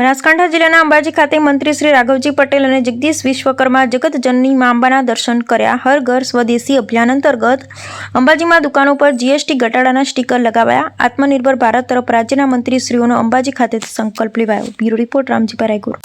બનાસકાંઠા જિલ્લાના અંબાજી ખાતે મંત્રી શ્રી રાઘવજી પટેલ અને જગદીશ વિશ્વકર્મા જગતજનની મા અંબાના દર્શન કર્યા. હર ઘર સ્વદેશી અભિયાન અંતર્ગત અંબાજીમાં દુકાનો પર જીએસટી ઘટાડાના સ્ટીકર લગાવાયા. આત્મનિર્ભર ભારત તરફ રાજ્યના મંત્રીશ્રીઓનો અંબાજી ખાતે સંકલ્પ લેવાયો. Bureau report Ramjibhai Raygur.